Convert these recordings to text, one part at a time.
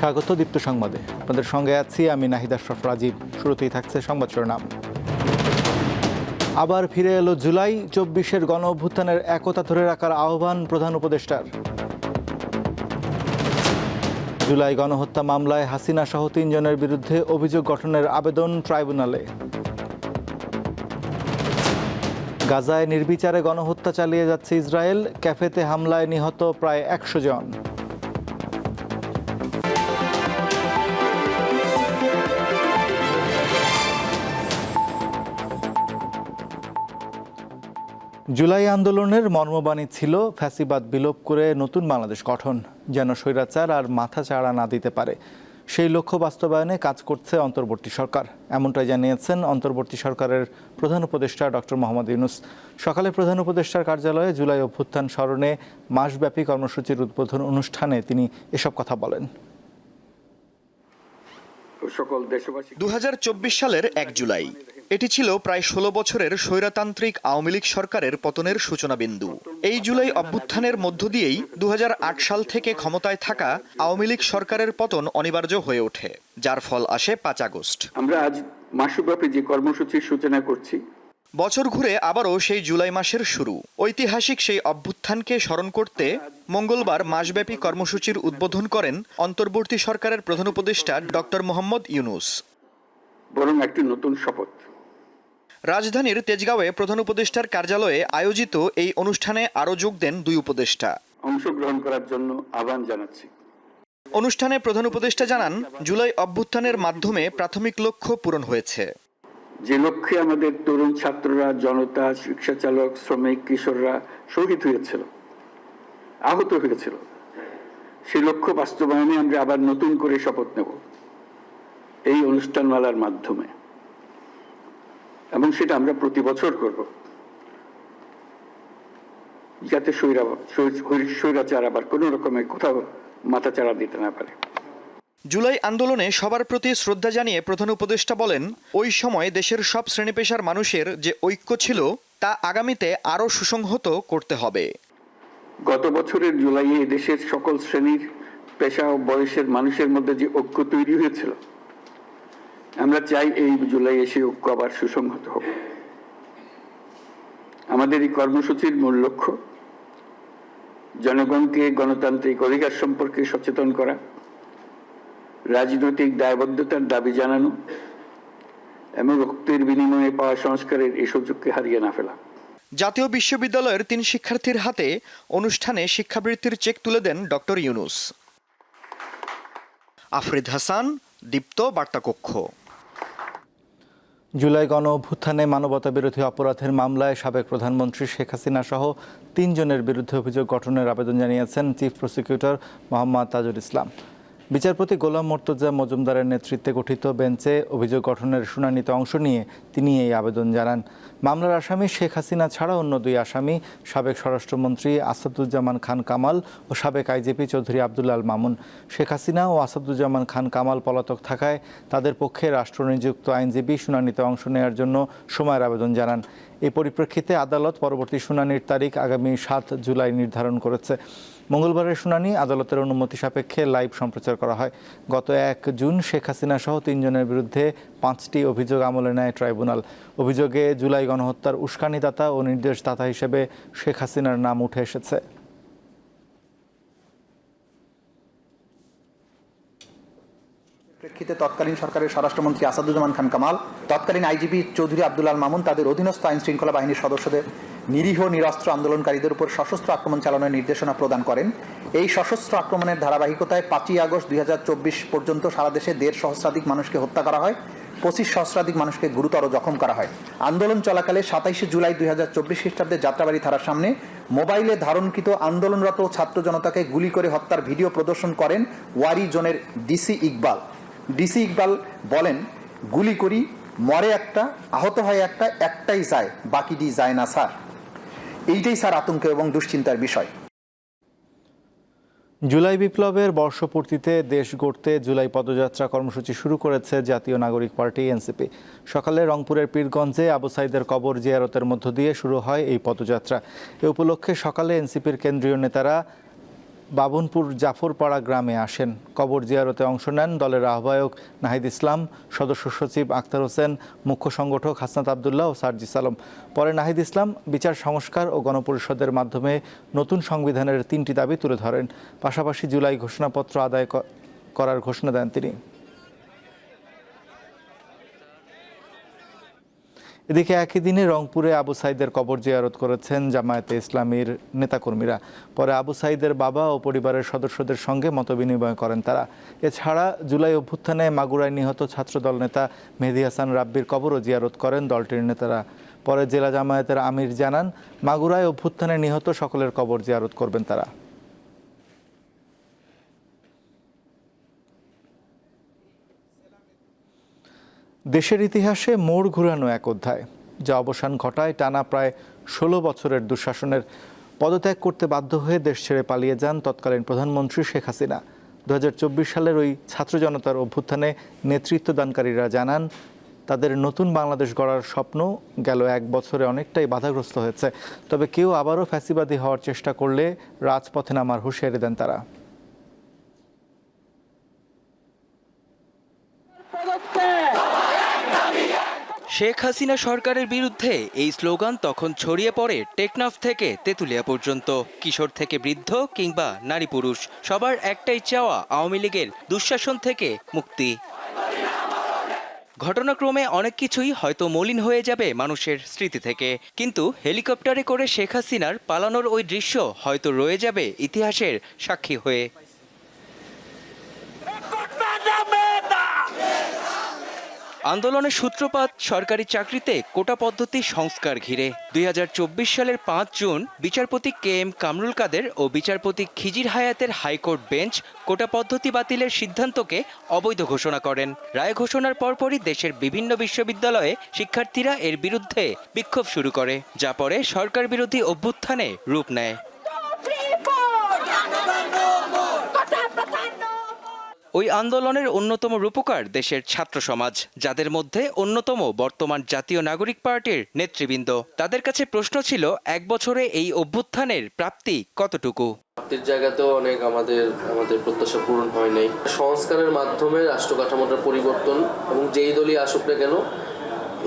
স্বাগত দীপ্ত সংবাদে। আপনাদের সঙ্গে আছি আমি নাহিদ আশরাফ রাজীব। শুরুতেই থাকছে সংবাদ শিরোনাম। আবার ফিরে এলো জুলাই, চব্বিশের গণ অভ্যুত্থানের একতা ধরে রাখার আহ্বান প্রধান উপদেষ্টার। জুলাই গণহত্যা মামলায় হাসিনা সহ তিনজনের বিরুদ্ধে অভিযোগ গঠনের আবেদন ট্রাইব্যুনালে। গাজায় নির্বিচারে গণহত্যা চালিয়ে যাচ্ছে ইসরায়েল, ক্যাফেতে হামলায় নিহত প্রায় একশো জন। জুলাই আন্দোলনের মর্মবাণী ছিল ফ্যাসিবাদ বিলোপ করে নতুন বাংলাদেশ গঠন যেন স্বৈরাচার আর মাথা চাড়া না দিতে পারে। সেই লক্ষ্য বাস্তবায়নে কাজ করছে অন্তর্বর্তী সরকার। এমনটাই জানিয়েছেন অন্তর্বর্তী সরকারের প্রধান উপদেষ্টা ডক্টর মোহাম্মদ ইউনুস। সকালে প্রধান উপদেষ্টার কার্যালয়ে জুলাই অভ্যুত্থান স্মরণে মাসব্যাপী কর্মসূচির উদ্বোধন অনুষ্ঠানে তিনি এসব কথা বলেন। সকল দেশবাসী দু হাজার চব্বিশ সালের এক জুলাই এটি ছিল প্রায় ষোলো বছরের স্বৈরতান্ত্রিক আওয়ামী লীগ সরকারের পতনের সূচনা বিন্দু এই জুলাই অভ্যুত্থানের মধ্য দিয়েই দু হাজার আট সাল থেকে ক্ষমতায় থাকা আওয়ামী লীগ সরকারের পতন অনিবার্য হয়ে ওঠে যার ফল আসে পাঁচ আগস্ট। আমরা আজ মাসব্যাপী যে কর্মসূচির সূচনা করছি বছর ঘুরে আবারও সেই জুলাই মাসের শুরু। ঐতিহাসিক সেই অভ্যুত্থানকে স্মরণ করতে মঙ্গলবার মাসব্যাপী কর্মসূচির উদ্বোধন করেন অন্তর্বর্তী সরকারের প্রধান উপদেষ্টা ডক্টর মোহাম্মদ ইউনুস। বরং একটি নতুন শপথ। রাজধানীর তেজগাঁওয়ে প্রধান উপদেষ্টার কার্যালয়ে আয়োজিত এই অনুষ্ঠানে আরও যোগ দেন দুই উপদেষ্টা। অংশগ্রহণ করার জন্য আহ্বান জানাচ্ছি। অনুষ্ঠানে প্রধান উপদেষ্টা জানান জুলাই অভ্যুত্থানের মাধ্যমে প্রাথমিক লক্ষ্য পূরণ হয়েছে। যে লক্ষ্যে আমাদের তরুণ ছাত্ররা জনতা রিক্সা চালক শ্রমিক কিশোররা শহীদ হয়েছিল আহত হয়েছিল সেই লক্ষ্য বাস্তবায়নে আমরা আবার নতুন করে শপথ নেব। এই অনুষ্ঠানমালার মাধ্যমে। এবং সেটা আমরা প্রতি বছর করব। যাতে স্বৈরা স্বৈরাচার আবার কোনো রকমের কোথাও মাথাচাড়া দিতে না পারে। জুলাই আন্দোলনে সবার প্রতি শ্রদ্ধা জানিয়ে প্রধান উপদেষ্টা বলেন ওই সময় দেশের সব শ্রেণি পেশার মানুষের যে ঐক্য ছিল তা আগামীতে আরও সুসংহত করতে হবে। গত বছরের জুলাইয়ে দেশের সকল শ্রেণির পেশা ও বয়সের মানুষের মধ্যে যে ঐক্য তৈরি হয়েছিল আমরা চাই এই জুলাই এসে ঐক্য আবার সুসংহত হোক। আমাদের এই কর্মসূচির মূল লক্ষ্য, জনগণকে গণতান্ত্রিক অধিকার সম্পর্কে সচেতন করা, রাজনৈতিক দায়বদ্ধতার দাবি জানানো এবং রক্তের বিনিময়ে পাওয়া সংস্কারের এই সুযোগকে হারিয়ে না ফেলা। জাতীয় বিশ্ববিদ্যালয়ের তিন শিক্ষার্থীর হাতে অনুষ্ঠানে শিক্ষাবৃত্তির চেক তুলে দেন ডক্টর ইউনুস। আফরিদ হাসান, দীপ্ত বার্তাকক্ষ। জুলাই গণ অভ্যুত্থানে মানবতা বিরোধী অপরাধের মামলায় সাবেক প্রধানমন্ত্রী শেখ হাসিনা সহ তিনজনের বিরুদ্ধে অভিযোগ গঠনের আবেদন জানিয়েছেন চিফ প্রসিকিউটর মোহাম্মদ তাজুল ইসলাম। বিচারপতি গোলাম মোর্তজা মজুমদারের নেতৃত্বে গঠিত বেঞ্চে অভিযোগ গঠনের শুনানিতে অংশ নিয়ে তিনি এই আবেদন জানান। মামলার আসামি শেখ হাসিনা ছাড়া অন্য দুই আসামি, সাবেক স্বরাষ্ট্রমন্ত্রী আসাদুজ্জামান খান কামাল ও সাবেক আইজিপি চৌধুরী আবদুল্লাল মামুন। শেখ হাসিনা ও আসাদুজ্জামান খান কামাল পলাতক থাকায় তাদের পক্ষে রাষ্ট্রনিযুক্ত আইনজীবী শুনানিতে অংশ নেওয়ার জন্য সময়ের আবেদন জানান। এই পরিপ্রেক্ষিতে আদালত পরবর্তী শুনানির তারিখ আগামী সাত জুলাই নির্ধারণ করেছে। মঙ্গলবারের শুনানি আদালতের অনুমতি সাপেক্ষে লাইভ সম্প্রচার করা হয়। গত এক জুন শেখ হাসিনা সহ তিনজনের বিরুদ্ধে পাঁচটি অভিযোগ আমলে নেয় ট্রাইব্যুনাল। অভিযোগে জুলাই গণহত্যার উস্কানিদাতা ও নির্দেশদাতা হিসেবে শেখ হাসিনার নাম উঠে এসেছে। প্রেক্ষিতে তৎকালীন সরকারের স্বরাষ্ট্রমন্ত্রী আসাদুজ্জামান খান কামাল, তৎকালীন আইজিপি চৌধুরী আব্দুল মামুন তাদের অধীনস্থ আইন শৃঙ্খলা বাহিনীর সদস্যদের নিরীহ নিরস্ত্র আন্দোলনকারীদের উপর সশস্ত্র আক্রমণ চালানোর নির্দেশনা প্রদান করেন। এই সশস্ত্র আক্রমণের ধারাবাহিকতায় পাঁচই আগস্ট দুই পর্যন্ত সারা দেশে দেড় সহস্রাধিক মানুষকে হত্যা করা হয়, পঁচিশ সহস্রাধিক মানুষকে গুরুতর জখম করা হয়। আন্দোলন চলাকালে সাতাইশে জুলাই দুই হাজার চব্বিশ খ্রিস্টাব্দে যাত্রাবাড়ি থানার সামনে মোবাইলে ধারণকৃত আন্দোলনরত ছাত্র জনতাকে গুলি করে হত্যার ভিডিও প্রদর্শন করেন ওয়ারি জোনের ডিসি ইকবাল। ডিসি ইকবাল বলেন, গুলি করি, মরে একটা, আহত হয় একটা, একটাই যায়, বাকিটি যায় না, স্যার। এইটাই, স্যার, আতঙ্ক এবং দুশ্চিন্তার বিষয়। জুলাই বিপ্লবের বর্ষপূর্তিতে দেশ গড়তে জুলাই পদযাত্রা কর্মসূচি শুরু করেছে জাতীয় নাগরিক পার্টি এনসিপি সকালে রংপুরের পীরগঞ্জে আবু সাইদের কবর জিয়ারতের মধ্য দিয়ে শুরু হয় এই পদযাত্রা। এ উপলক্ষে সকালে এনসিপির কেন্দ্রীয় নেতারা বাবনপুর জাফরপাড়া গ্রামে আসেন। কবর জিয়ারতে অংশ নেন দলের আহ্বায়ক নাহিদ ইসলাম, সদস্য সচিব আক্তার হোসেন, মুখ্য সংগঠক হাসনাত আবদুল্লাহ ও সার্জিস আলম। পরে নাহিদ ইসলাম বিচার, সংস্কার ও গণপরিষদের মাধ্যমে নতুন সংবিধানের তিনটি দাবি তুলে ধরেন। পাশাপাশি জুলাই ঘোষণাপত্র আদায় করার ঘোষণা দেন তিনি। এদিকে একই দিনে রংপুরে আবু সাইদের কবর জিয়ারত করেছেন জামায়াতে ইসলামীর নেতাকর্মীরা। পরে আবু সাইদের বাবা ও পরিবারের সদস্যদের সঙ্গে মতবিনিময় করেন তারা। এছাড়া জুলাই অভ্যুত্থানে মাগুরায় নিহত ছাত্রদল নেতা মেহেদি হাসান রাব্বির কবরও জিয়ারত করেন দলটির নেতারা। পরে জেলা জামায়াতের আমির জানান, মাগুরায় অভ্যুত্থানে নিহত সকলের কবর জিয়ারত করবেন তারা। দেশের ইতিহাসে মোড় ঘুরানো এক অধ্যায়, যা অবসান ঘটায় টানা প্রায় ষোলো বছরের দুঃশাসনের পদত্যাগ করতে বাধ্য হয়ে দেশ ছেড়ে পালিয়ে যান তৎকালীন প্রধানমন্ত্রী শেখ হাসিনা। দু হাজার চব্বিশ সালের ওই ছাত্র জনতার অভ্যুত্থানে নেতৃত্বদানকারীরা জানান, তাদের নতুন বাংলাদেশ গড়ার স্বপ্ন গেল এক বছরে অনেকটাই বাধাগ্রস্ত হয়েছে। তবে কেউ আবারও ফ্যাসিবাদী হওয়ার চেষ্টা করলে রাজপথে নামার হুঁশিয়ারি দেন তারা। শেখ হাসিনা সরকারের বিরুদ্ধে এই স্লোগান তখন ছড়িয়ে পড়ে টেকনাফ থেকে তেঁতুলিয়া পর্যন্ত। কিশোর থেকে বৃদ্ধ কিংবা নারী পুরুষ, সবার একটাই চাওয়া আওয়ামী লীগের দুঃশাসন থেকে মুক্তি। ঘটনাক্রমে অনেক কিছুই হয়তো মলিন হয়ে যাবে মানুষের স্মৃতি থেকে। কিন্তু হেলিকপ্টারে করে শেখ হাসিনার পালানোর ওই দৃশ্য হয়তো রয়ে যাবে ইতিহাসের সাক্ষী হয়ে। আন্দোলনের সূত্রপাত, সরকারি চাকরিতে কোটা পদ্ধতি সংস্কার ঘিরে। দুই হাজার চব্বিশ সালের পাঁচ জুন বিচারপতি কে এম কামরুল কাদের ও বিচারপতি খিজির হায়াতের হাইকোর্ট বেঞ্চ কোটা পদ্ধতি বাতিলের সিদ্ধান্তকে অবৈধ ঘোষণা করেন। রায় ঘোষণার পরপরই দেশের বিভিন্ন বিশ্ববিদ্যালয়ে শিক্ষার্থীরা এর বিরুদ্ধে বিক্ষোভ শুরু করে, যা পরে সরকার বিরোধী অভ্যুত্থানে রূপ নেয়। ওই আন্দোলনের অন্যতম রূপকার দেশের ছাত্র সমাজ, যাদের মধ্যে অন্যতম বর্তমান জাতীয় নাগরিক পার্টির নেতৃবৃন্দ। তাদের কাছে প্রশ্ন ছিল, এক বছরে এই অভ্যুত্থানের প্রাপ্তি কতটুকু? প্রাপ্তির জায়গাতেও অনেক আমাদের আমাদের প্রত্যাশা পূরণ হয় নাই। সংস্কারের মাধ্যমে রাষ্ট্র কাঠামোটার পরিবর্তন এবং যেই দলই আসুক না কেন,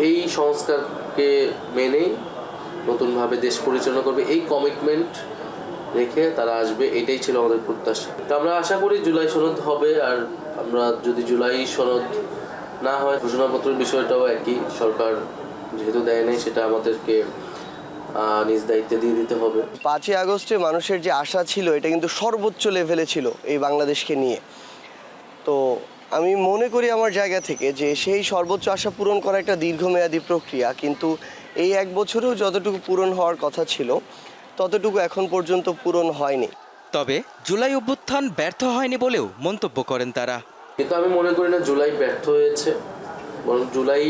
এই সংস্কারকে মেনেই নতুনভাবে দেশ পরিচালনা করবে। এই কমিটমেন্ট রেখে তারা আসবে, এটাই ছিল আমাদের প্রত্যাশা। তো আমরা আশা করি জুলাই সনদ হবে আর আমরা যদি জুলাই সনদ না হয়, ঘোষণাপত্রের বিষয়টাও একই, সরকার যেহেতু দেয় নাই, সেটা আমাদেরকে নিজ দায়িত্বে দিয়ে দিতে হবে। পাঁচই আগস্টে মানুষের যে আশা ছিল, এটা কিন্তু সর্বোচ্চ লেভেলে ছিল এই বাংলাদেশকে নিয়ে। তো আমি মনে করি আমার জায়গা থেকে যে সেই সর্বোচ্চ আশা পূরণ করা একটা দীর্ঘমেয়াদী প্রক্রিয়া, কিন্তু এই এক বছরেও যতটুকু পূরণ হওয়ার কথা ছিল ততটুকু এখন পর্যন্ত পূরণ হয়নি। তবে জুলাই অভ্যুত্থান ব্যর্থ হয়নি বলেও মন্তব্য করেন তারা। কিন্তু আমি মনে করি না জুলাই ব্যর্থ হয়েছে বরং জুলাই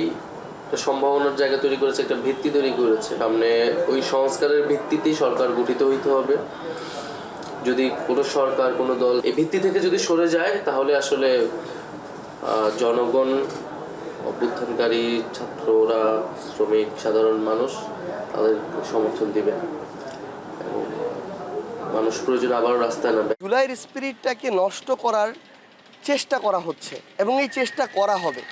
একটা সম্ভাবনার জায়গা তৈরি করেছে একটা ভিত্তি তৈরি করেছে। সামনে ওই সংস্কারের ভিত্তিতেই সরকার গঠিত হইতে হবে। যদি কোনো সরকার কোনো দল এই ভিত্তি থেকে যদি সরে যায় তাহলে আসলে জনগণ অভ্যুত্থানকারী ছাত্ররা শ্রমিক সাধারণ মানুষ তাদের সমর্থন দিবে না। মানুষ প্রয়োজন আবারও রাস্তায় নামবে। জুলাইয়ের স্পিরিটটাকে নষ্ট করার চেষ্টা করা হচ্ছে এবং এই চেষ্টা করা হবে।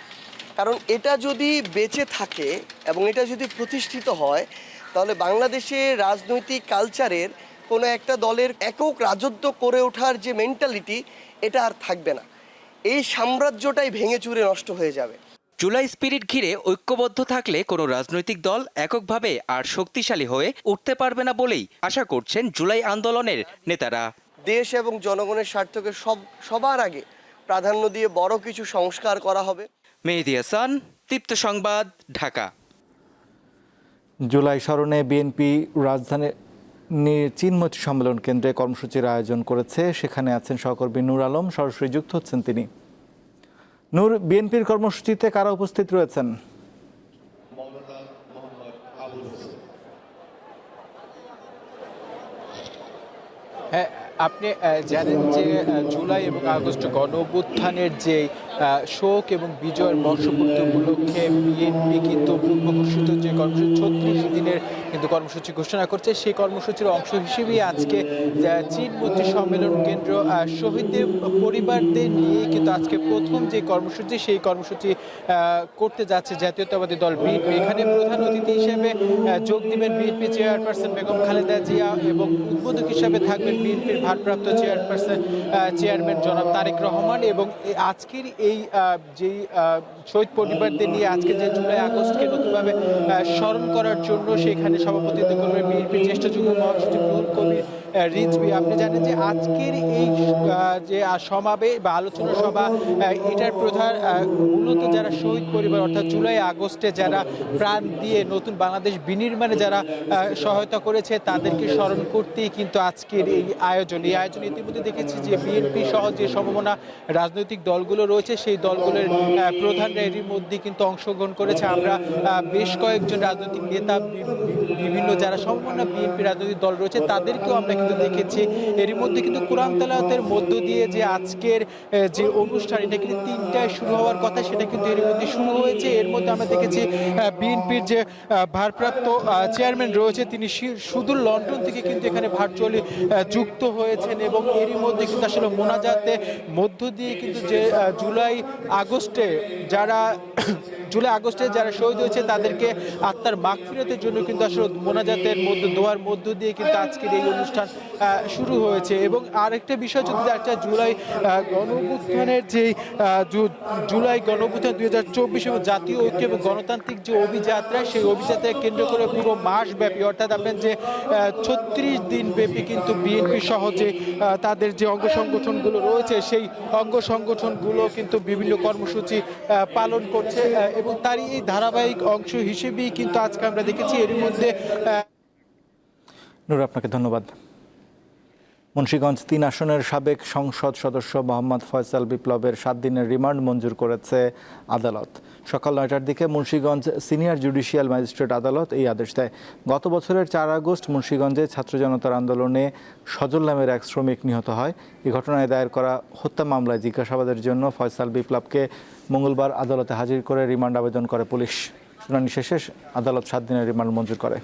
কারণ এটা যদি বেঁচে থাকে এবং এটা যদি প্রতিষ্ঠিত হয়, তাহলে বাংলাদেশের রাজনৈতিক কালচারের কোনো একটা দলের একক রাজত্ব করে ওঠার যে মেন্টালিটি এটা আর থাকবে না। এই সাম্রাজ্যটাই ভেঙে চুরে নষ্ট হয়ে যাবে। জুলাই স্পিরিট ঘিরে ঐক্যবদ্ধ থাকলে কোনো রাজনৈতিক দল এককভাবে আর শক্তিশালী হয়ে উঠতে পারবে না বলেই আশা করছেন জুলাই আন্দোলনের নেতারা। দেশ এবং জনগণের স্বার্থকে সব সবার আগে প্রাধান্য দিয়ে বড় কিছু সংস্কার করা হবে। মেহেদি হাসান তৃপ্ত সংবাদ ঢাকা। জুলাই স্মরণে বিএনপি রাজধানী চিনমতি সম্মেলন কেন্দ্রে কর্মসূচির আয়োজন করেছে। সেখানে আছেন সহকর্মী নূর আলম সরাসরি যুক্ত হচ্ছেন তিনি। নূর, বিএনপির কর্মসূচিতে কারা উপস্থিত রয়েছেন? হ্যাঁ আপনি জানেন যে জুলাই এবং আগস্ট গণ অভ্যুত্থানের যে শোক এবং বিজয়ের বর্ষপূর্তি উপলক্ষে বিএনপি কিন্তু পূর্ব ঘোষিত যে কর্মসূচি, ছত্রিশ দিনের কিন্তু কর্মসূচি ঘোষণা করছে। সেই কর্মসূচির অংশ হিসেবেই আজকে চীন মন্ত্রী সম্মেলন কেন্দ্র শহীদদের পরিবারদের নিয়ে কিন্তু আজকে প্রথম যে কর্মসূচি সেই কর্মসূচি করতে যাচ্ছে জাতীয়তাবাদী দল বিএনপি। এখানে প্রধান অতিথি হিসেবে যোগ দিবেন বিএনপি চেয়ারপারসন বেগম খালেদা জিয়া এবং উদ্বোধক হিসেবে থাকবেন বিএনপির ভারপ্রাপ্ত চেয়ারপারসন চেয়ারম্যান জনাব তারেক রহমান এবং আজকের এই আহ, শহীদ পরিবারদের নিয়ে আজকে যে জুলাই আগস্টকে নতুনভাবে স্মরণ করার জন্য সেখানে সভাপতিত্ব করবে বিএনপির জ্যেষ্ঠ যুগ্ম মহাসচিব কবির রিজভি আপনি জানেন যে আজকের এই যে আহ, সমাবেশ বা আলোচনা সভা এটার প্রধান মূলত যারা শহীদ পরিবার অর্থাৎ জুলাই আগস্টে যারা প্রাণ দিয়ে নতুন বাংলাদেশ বিনির্মাণে যারা সহায়তা করেছে তাদেরকে স্মরণ করতেই কিন্তু আজকের এই আয়োজন। এই আয়োজন ইতিমধ্যে দেখেছি যে বিএনপি সহ যে সম্ভাবনা রাজনৈতিক দলগুলো রয়েছে সেই দলগুলোর প্রধানরা এরই মধ্যে কিন্তু অংশগ্রহণ করেছে। আমরা বেশ কয়েকজন রাজনৈতিক নেতা বিভিন্ন যারা সম্পূর্ণ বিএনপি রাজনৈতিক দল রয়েছে তাদেরকেও আমরা কিন্তু দেখেছি। এরই মধ্যে কিন্তু কোরআন তালাতের মধ্য দিয়ে যে আজকের যে অনুষ্ঠান, এটা কিন্তু তিনটায় শুরু হওয়ার কথা, সেটা কিন্তু এর মধ্যে শুরু হয়েছে। এর মধ্যে আমরা দেখেছি বিএনপির যে ভারপ্রাপ্ত চেয়ারম্যান রয়েছে, তিনি সুদূর লন্ডন থেকে কিন্তু এখানে ভার্চুয়ালি যুক্ত হয়েছেন এবং এরই মধ্যে কিন্তু আসলে মোনাজাতে মধ্য দিয়ে কিন্তু যে জুলাই আগস্টে যারা, জুলাই আগস্টে যারা শহীদ হয়েছে, তাদেরকে আত্মার মাগফিরতের জন্য কিন্তু আসলে মোনাজাতের মধ্য, দোয়ার মধ্য দিয়ে কিন্তু আজকের এই অনুষ্ঠান আহ, শুরু হয়েছে। এবং আরেকটা বিষয় যদি একটা জুলাই গণঅভ্যুত্থানের যে জুলাই গণঅভ্যুত্থান দুই হাজার চব্বিশ এবং জাতীয় ঐক্য এবং গণতান্ত্রিক যে অভিযাত্রা সেই অভিযাত্রা কেন্দ্র করে পুরো মাস ব্যাপী অর্থাৎ আপনার যে ছত্রিশ দিন ব্যাপী কিন্তু বিএনপি সহ যে তাদের যে অঙ্গ সংগঠনগুলো রয়েছে সেই অঙ্গ সংগঠনগুলো কিন্তু বিভিন্ন কর্মসূচি পালন করছে এবং তারই এই ধারাবাহিক অংশ হিসেবেই কিন্তু আজকে আমরা দেখেছি এর মধ্যে নূর আপনাকে ধন্যবাদ। মুন্সীগঞ্জ তিন আসনের সাবেক সংসদ সদস্য মোহাম্মদ ফয়সাল বিপ্লবের সাত দিনের রিমান্ড মঞ্জুর করেছে আদালত। সকাল নয়টার দিকে মুন্সীগঞ্জ সিনিয়র জুডিশিয়াল ম্যাজিস্ট্রেট আদালত এই আদেশ দেয়। গত বছরের চার আগস্ট মুন্সীগঞ্জে ছাত্র জনতার আন্দোলনে সজল নামের এক শ্রমিক নিহত হয়। এই ঘটনায় দায়ের করা হত্যা মামলায় জিজ্ঞাসাবাদের জন্য ফয়সাল বিপ্লবকে মঙ্গলবার আদালতে হাজির করে রিমান্ড আবেদন করে পুলিশ। শুনানি শেষে আদালত সাত দিনের রিমান্ড মঞ্জুর করে।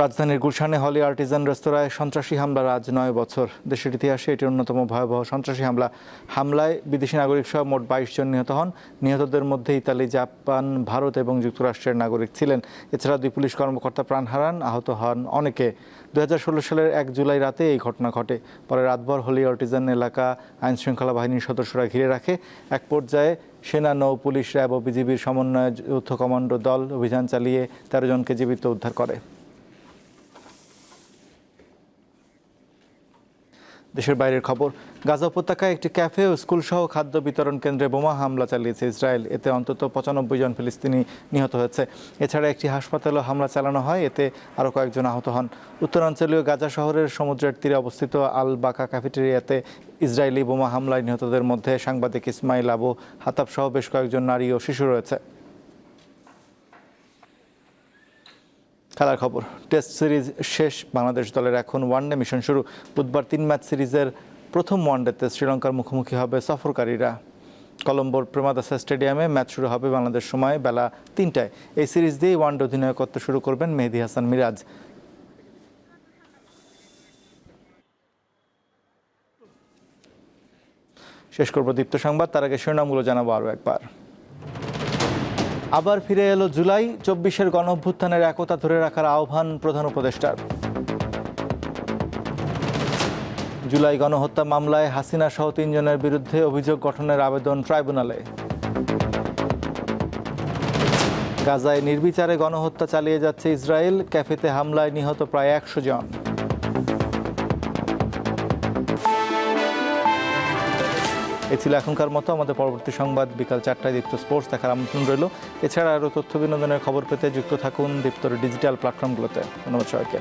রাজধানীর গুলশানে হলি আর্টিজান রেস্তোরাঁয় সন্ত্রাসী হামলার আজ নয় বছর। দেশের ইতিহাসে এটি অন্যতম ভয়াবহ সন্ত্রাসী হামলা। হামলায় বিদেশি নাগরিক সহ মোট বাইশ জন নিহত হন। নিহতদের মধ্যে ইতালি, জাপান, ভারত এবং যুক্তরাষ্ট্রের নাগরিক ছিলেন। এছাড়া দুই পুলিশ কর্মকর্তা প্রাণ হারান, আহত হন অনেকে। দু হাজার ষোলো সালের এক জুলাই রাতে এই ঘটনা ঘটে। পরে রাতভর হলি আর্টিজান এলাকা আইন শৃঙ্খলা বাহিনীর সদস্যরা ঘিরে রাখে। এক পর্যায়ে সেনা, নৌ পুলিশ, র্যাব ও বিজিবির সমন্বয়ে যৌথ কমান্ডো দল অভিযান চালিয়ে তেরো জনকে জীবিত উদ্ধার করে। দেশের বাইরের খবর, গাজা উপত্যকায় একটি ক্যাফে ও স্কুল সহ খাদ্য বিতরণ কেন্দ্রে বোমা হামলা চালিয়েছে ইসরায়েল। এতে অন্তত পঁচানব্বই জন ফিলিস্তিনি নিহত হয়েছে। এছাড়া একটি হাসপাতালেও হামলা চালানো হয়, এতে আরও কয়েকজন আহত হন। উত্তরাঞ্চলীয় গাজা শহরের সমুদ্রের তীরে অবস্থিত আল বাকা ক্যাফেটেরিয়াতে ইসরায়েলি বোমা হামলায় নিহতদের মধ্যে সাংবাদিক ইসমাইল আবু হাতাব সহ বেশ কয়েকজন নারী ও শিশু রয়েছে। খেলার খবর। টেস্ট সিরিজ শেষ, বাংলাদেশ দলের এখন ওয়ানডে মিশন শুরু। বুধবার তিন ম্যাচ সিরিজের প্রথম ওয়ানডেতে শ্রীলঙ্কার মুখোমুখি হবে সফরকারীরা। কলম্বোর প্রেমাদাসা স্টেডিয়ামে ম্যাচ শুরু হবে বাংলাদেশ সময় বেলা তিনটায়। এই সিরিজ দিয়েই ওয়ানডে অধিনায়কত্ব শুরু করবেন মেহেদি হাসান মিরাজ। শেষ করব দীপ্ত সংবাদ, তার আগে শিরোনামগুলো জানাব আরও একবার। আবার ফিরে এলো জুলাই, চব্বিশের গণ অভ্যুত্থানের একতা ধরে রাখার আহ্বান প্রধান উপদেষ্টার। জুলাই গণহত্যা মামলায় হাসিনা সহ তিনজনের বিরুদ্ধে অভিযোগ গঠনের আবেদন ট্রাইব্যুনালে। গাজায় নির্বিচারে গণহত্যা চালিয়ে যাচ্ছে ইসরায়েল, ক্যাফেতে হামলায় নিহত প্রায় একশো জন। এ ছিল এখনকার মতো। আমাদের পরবর্তী সংবাদ বিকাল চারটায় দীপ্ত স্পোর্টস দেখার আমন্ত্রণ রইল। এছাড়া আরও তথ্য বিনোদনের খবর পেতে যুক্ত থাকুন দীপ্তর ডিজিটাল প্ল্যাটফর্মগুলোতে। ধন্যবাদ সবাইকে।